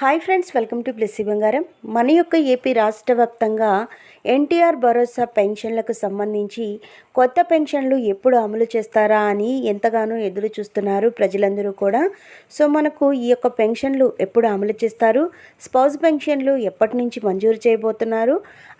Hi friends welcome to Blessy Bangaram. మన యొక్క AP రాష్ట్ర వ్యాప్తంగా ఎన్టీఆర్ భరోసా పెన్షన్లకు సంబంధించి కొత్త పెన్షన్లు ఎప్పుడు అమలు చేస్తారా అని ఎంతగానో ఎదురు చూస్తున్నారు ప్రజలందరూ కూడా. సో మనకు ఈ యొక్క పెన్షన్లు ఎప్పుడు అమలు చేస్తారు? స్పౌజ్ పెన్షన్లు ఎప్పటి నుంచి మంజూరు చేయబోతున్నారు?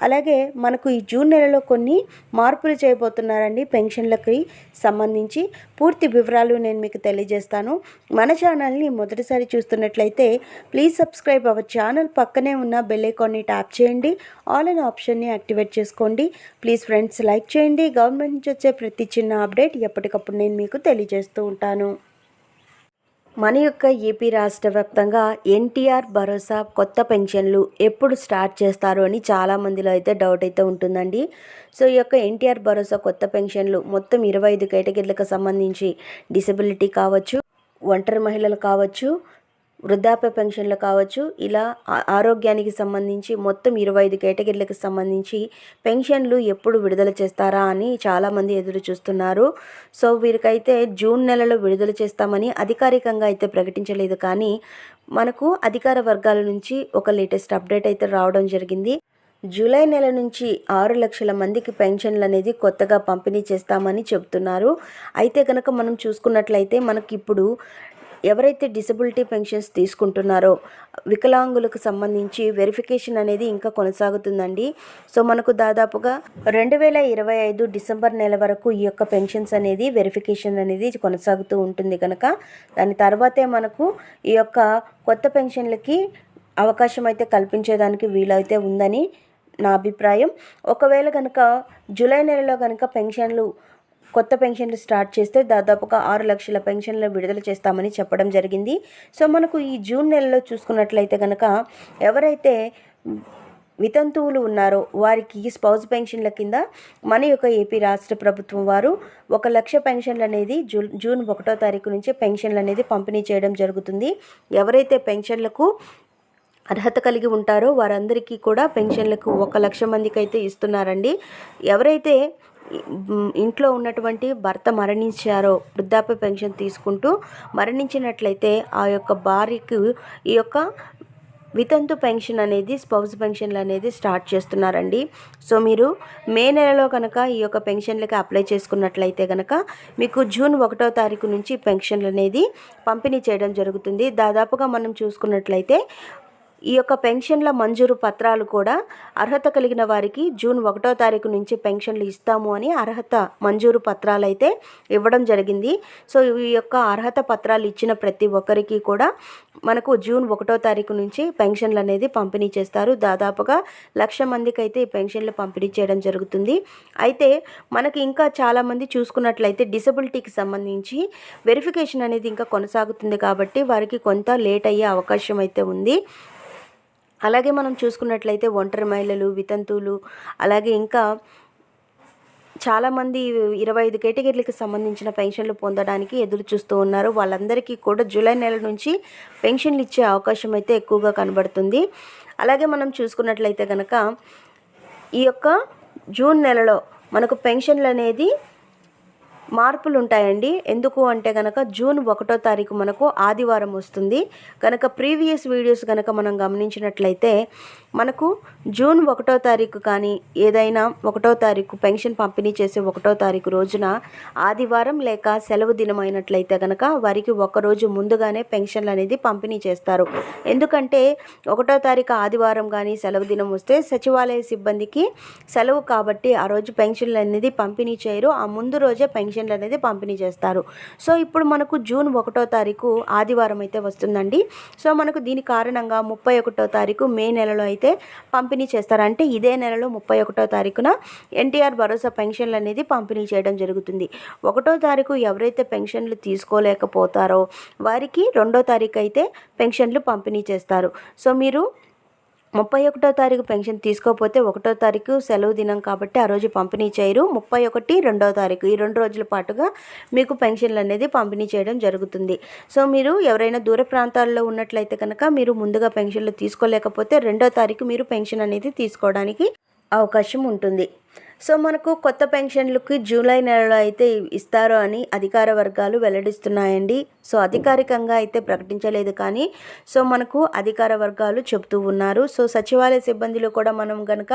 అలాగే మనకు ఈ జూన్ నెలలో కొన్ని మార్పులు చేయబోతున్నారండి పెన్షన్లకి సంబంధించి. పూర్తి వివరాలు నేను మీకు తెలియజేస్తాను. మన ఛానల్ని మొదటిసారి చూస్తున్నట్లయితే ప్లీజ్ సబ్స్క్రైబ్ అవర్ ఛానల్ పక్కనే ఉన్న బెల్ ఐకాన్ని ట్యాప్ చేయండి. ఆల్ అనే ఆప్షన్ని యాక్టివేట్ చేసుకోండి. ప్లీజ్ ఫ్రెండ్స్ లైక్ చేయండి. గవర్నమెంట్ నుంచి వచ్చే ప్రతి చిన్న అప్డేట్ ఎప్పటికప్పుడు నేను మీకు తెలియజేస్తూ ఉంటాను. మన యొక్క ఏపీ రాష్ట్ర వ్యాప్తంగా ఎన్టీఆర్ భరోసా కొత్త పెన్షన్లు ఎప్పుడు స్టార్ట్ చేస్తారు అని చాలా మందిలో అయితే డౌట్ అయితే ఉంటుందండి. సో ఈ యొక్క ఎన్టీఆర్ భరోసా కొత్త పెన్షన్లు మొత్తం ఇరవై ఐదు కేటగిరీలకు సంబంధించి డిసబిలిటీ కావచ్చు ఒంటరి మహిళలు కావచ్చు వృద్ధాప్య పెన్షన్లు కావచ్చు ఇలా ఆరోగ్యానికి సంబంధించి మొత్తం ఇరవై ఐదు కేటగిరీలకు సంబంధించి పెన్షన్లు ఎప్పుడు విడుదల చేస్తారా అని చాలామంది ఎదురు చూస్తున్నారు. సో వీరికైతే జూన్ నెలలో విడుదల చేస్తామని అధికారికంగా అయితే ప్రకటించలేదు. కానీ మనకు అధికార వర్గాల నుంచి ఒక లేటెస్ట్ అప్డేట్ అయితే రావడం జరిగింది. జూలై నెల నుంచి ఆరు లక్షల మందికి పెన్షన్లు అనేది కొత్తగా పంపిణీ చేస్తామని చెబుతున్నారు. అయితే కనుక మనం చూసుకున్నట్లయితే మనకి ఇప్పుడు ఎవరైతే డిసబిలిటీ పెన్షన్స్ తీసుకుంటున్నారో వికలాంగులకు సంబంధించి వెరిఫికేషన్ అనేది ఇంకా కొనసాగుతుందండి. సో మనకు దాదాపుగా రెండు వేల ఇరవై ఐదు డిసెంబర్ నెల వరకు ఈ యొక్క పెన్షన్స్ అనేది వెరిఫికేషన్ అనేది కొనసాగుతూ ఉంటుంది కనుక దాని తర్వాతే మనకు ఈ యొక్క కొత్త పెన్షన్లకి అవకాశం అయితే కల్పించేదానికి వీలైతే ఉందని నా అభిప్రాయం. ఒకవేళ కనుక జూలై నెలలో కనుక పెన్షన్లు కొత్త పెన్షన్లు స్టార్ట్ చేస్తే దాదాపుగా ఆరు లక్షల పెన్షన్లు విడుదల చేస్తామని చెప్పడం జరిగింది. సో మనకు ఈ జూన్ నెలలో చూసుకున్నట్లయితే కనుక ఎవరైతే వితంతువులు ఉన్నారో వారికి స్పౌజ్ పెన్షన్ల కింద మన యొక్క ఏపీ రాష్ట్ర ప్రభుత్వం వారు ఒక లక్ష పెన్షన్లు అనేది జూన్ జూన్ ఒకటో తారీఖు నుంచి పెన్షన్లు అనేది పంపిణీ చేయడం జరుగుతుంది. ఎవరైతే పెన్షన్లకు అర్హత కలిగి ఉంటారో వారందరికీ కూడా పెన్షన్లకు ఒక లక్ష మందికి అయితే ఇస్తున్నారండి. ఎవరైతే ఇంట్లో ఉన్నటువంటి భర్త మరణించారో వృద్ధాప్య పెన్షన్ తీసుకుంటూ మరణించినట్లయితే ఆ యొక్క భార్యకు ఈ యొక్క వితంతు పెన్షన్ అనేది స్పౌజ్ పెన్షన్లు అనేది స్టార్ట్ చేస్తున్నారండి. సో మీరు మే నెలలో కనుక ఈ యొక్క పెన్షన్లకి అప్లై చేసుకున్నట్లయితే కనుక మీకు జూన్ ఒకటో తారీఖు నుంచి పెన్షన్లు అనేది పంపిణీ చేయడం జరుగుతుంది. దాదాపుగా మనం చూసుకున్నట్లయితే ఈ యొక్క పెన్షన్ల మంజూరు పత్రాలు కూడా అర్హత కలిగిన వారికి జూన్ ఒకటో తారీఖు నుంచి పెన్షన్లు ఇస్తాము అని అర్హత మంజూరు పత్రాలు అయితే ఇవ్వడం జరిగింది. సో ఈ యొక్క అర్హత పత్రాలు ఇచ్చిన ప్రతి ఒక్కరికి కూడా మనకు జూన్ ఒకటో తారీఖు నుంచి పెన్షన్లు అనేది పంపిణీ చేస్తారు. దాదాపుగా లక్ష మందికి అయితే ఈ పెన్షన్లు పంపిణీ చేయడం జరుగుతుంది. అయితే మనకి ఇంకా చాలామంది చూసుకున్నట్లయితే డిసబిలిటీకి సంబంధించి వెరిఫికేషన్ అనేది ఇంకా కొనసాగుతుంది కాబట్టి వారికి కొంత లేట్ అయ్యే అవకాశం అయితే ఉంది. అలాగే మనం చూసుకున్నట్లయితే ఒంటరి మహిళలు వితంతువులు అలాగే ఇంకా చాలామంది ఇరవై ఐదు కేటగిరీలకు సంబంధించిన పెన్షన్లు పొందడానికి ఎదురు చూస్తూ ఉన్నారు. వాళ్ళందరికీ కూడా జూలై నెల నుంచి పెన్షన్లు ఇచ్చే అవకాశం అయితే ఎక్కువగా కనబడుతుంది. అలాగే మనం చూసుకున్నట్లయితే కనుక ఈ యొక్క జూన్ నెలలో మనకు పెన్షన్లు అనేది మార్పులు ఉంటాయండి ఎందుకు అంటే కనుక జూన్ ఒకటో తారీఖు మనకు ఆదివారం వస్తుంది. కనుక ప్రీవియస్ వీడియోస్ కనుక మనం గమనించినట్లయితే మనకు జూన్ ఒకటో తారీఖు కానీ ఏదైనా ఒకటో తారీఖు పెన్షన్ పంపిణీ చేసే ఒకటో తారీఖు రోజున ఆదివారం లేక సెలవు దినం అయినట్లయితే కనుక వారికి ఒకరోజు ముందుగానే పెన్షన్లు అనేది పంపిణీ చేస్తారు. ఎందుకంటే ఒకటో తారీఖు ఆదివారం కానీ సెలవు దినం వస్తే సచివాలయ సిబ్బందికి సెలవు కాబట్టి ఆ రోజు పెన్షన్లు అనేది పంపిణీ చేయరు. ఆ ముందు రోజే పెన్షన్లు అనేది పంపిణీ చేస్తారు. సో ఇప్పుడు మనకు జూన్ ఒకటో తారీఖు ఆదివారం అయితే వస్తుందండి. సో మనకు దీని కారణంగా ముప్పై ఒకటో తారీఖు మే నెలలో అయితే పంపిణీ చేస్తారు. అంటే ఇదే నెలలో ముప్పై ఒకటో తారీఖున ఎన్టీఆర్ భరోసా పెన్షన్లు అనేది పంపిణీ చేయడం జరుగుతుంది. ఒకటో తారీఖు ఎవరైతే పెన్షన్లు తీసుకోలేకపోతారో వారికి రెండో తారీఖు అయితే పెన్షన్లు పంపిణీ చేస్తారు. సో మీరు ముప్పై ఒకటో తారీఖు పెన్షన్ తీసుకోకపోతే ఒకటో తారీఖు సెలవు దినం కాబట్టి ఆ రోజు పంపిణీ చేయరు. ముప్పై ఒకటి రెండో తారీఖు. ఈ రెండు రోజుల పాటుగా మీకు పెన్షన్లు అనేది పంపిణీ చేయడం జరుగుతుంది. సో మీరు ఎవరైనా దూర ప్రాంతాల్లో ఉన్నట్లయితే కనుక మీరు ముందుగా పెన్షన్లు తీసుకోలేకపోతే రెండో తారీఖు మీరు పెన్షన్ అనేది తీసుకోవడానికి అవకాశం ఉంటుంది. సో మనకు కొత్త పెన్షన్లకి జూలై నెలలో అయితే ఇస్తారో అని అధికార వర్గాలు వెల్లడిస్తున్నాయండి. సో అధికారికంగా అయితే ప్రకటించలేదు కానీ సో మనకు అధికార వర్గాలు చెబుతూ ఉన్నారు. సో సచివాలయ సిబ్బందిలో కూడా మనం కనుక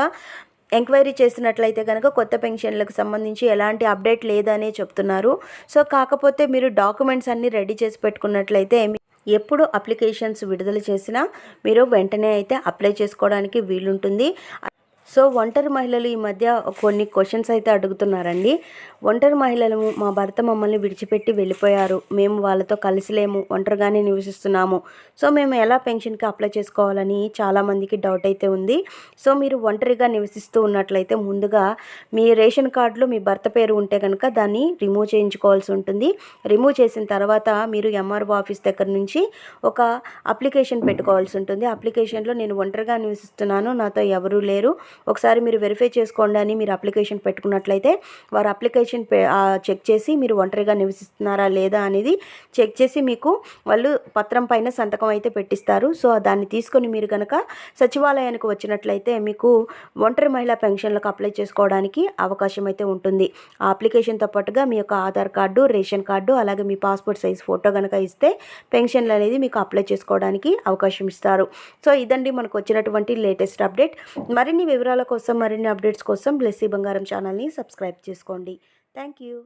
ఎంక్వైరీ చేసినట్లయితే కనుక కొత్త పెన్షన్లకు సంబంధించి ఎలాంటి అప్డేట్ లేదనే చెప్తున్నారు. సో కాకపోతే మీరు డాక్యుమెంట్స్ అన్నీ రెడీ చేసి పెట్టుకున్నట్లయితే ఎప్పుడు అప్లికేషన్స్ విడుదల చేసినా మీరు వెంటనే అయితే అప్లై చేసుకోవడానికి వీలుంటుంది. సో ఒంటరి మహిళలు ఈ మధ్య కొన్ని క్వశ్చన్స్ అయితే అడుగుతున్నారండి. ఒంటరి మహిళలు మా భర్త మమ్మల్ని విడిచిపెట్టి వెళ్ళిపోయారు. మేము వాళ్ళతో కలిసిలేము ఒంటరిగానే నివసిస్తున్నాము. సో మేము ఎలా పెన్షన్కి అప్లై చేసుకోవాలని చాలామందికి డౌట్ అయితే ఉంది. సో మీరు ఒంటరిగా నివసిస్తూ ఉన్నట్లయితే ముందుగా మీ రేషన్ కార్డులో మీ భర్త పేరు ఉంటే కనుక దాన్ని రిమూవ్ చేయించుకోవాల్సి ఉంటుంది. రిమూవ్ చేసిన తర్వాత మీరు ఎంఆర్ఓ ఆఫీస్ దగ్గర నుంచి ఒక అప్లికేషన్ పెట్టుకోవాల్సి ఉంటుంది. అప్లికేషన్లో నేను ఒంటరిగా నివసిస్తున్నాను నాతో ఎవరూ లేరు. ఒకసారి మీరు వెరిఫై చేసుకోండి అని మీరు అప్లికేషన్ పెట్టుకున్నట్లయితే వారు అప్లికేషన్ చెక్ చేసి మీరు ఒంటరిగా నివసిస్తున్నారా లేదా అనేది చెక్ చేసి మీకు వాళ్ళు పత్రం పైన సంతకం అయితే పెట్టిస్తారు. సో దాన్ని తీసుకొని మీరు కనుక సచివాలయానికి వచ్చినట్లయితే మీకు ఒంటరి మహిళా పెన్షన్లకు అప్లై చేసుకోవడానికి అవకాశం అయితే ఉంటుంది. ఆ అప్లికేషన్తో పాటుగా మీ యొక్క ఆధార్ కార్డు రేషన్ కార్డు అలాగే మీ పాస్పోర్ట్ సైజ్ ఫోటో కనుక ఇస్తే పెన్షన్లు అనేది మీకు అప్లై చేసుకోవడానికి అవకాశం ఇస్తారు. సో ఇదండి మనకు వచ్చినటువంటి లేటెస్ట్ అప్డేట్. మరిన్ని వివరాల కోసం మరిన్ని అప్డేట్స్ కోసం బ్లెస్సీ బంగారం ఛానల్ని సబ్స్క్రైబ్ చేసుకోండి. Thank you.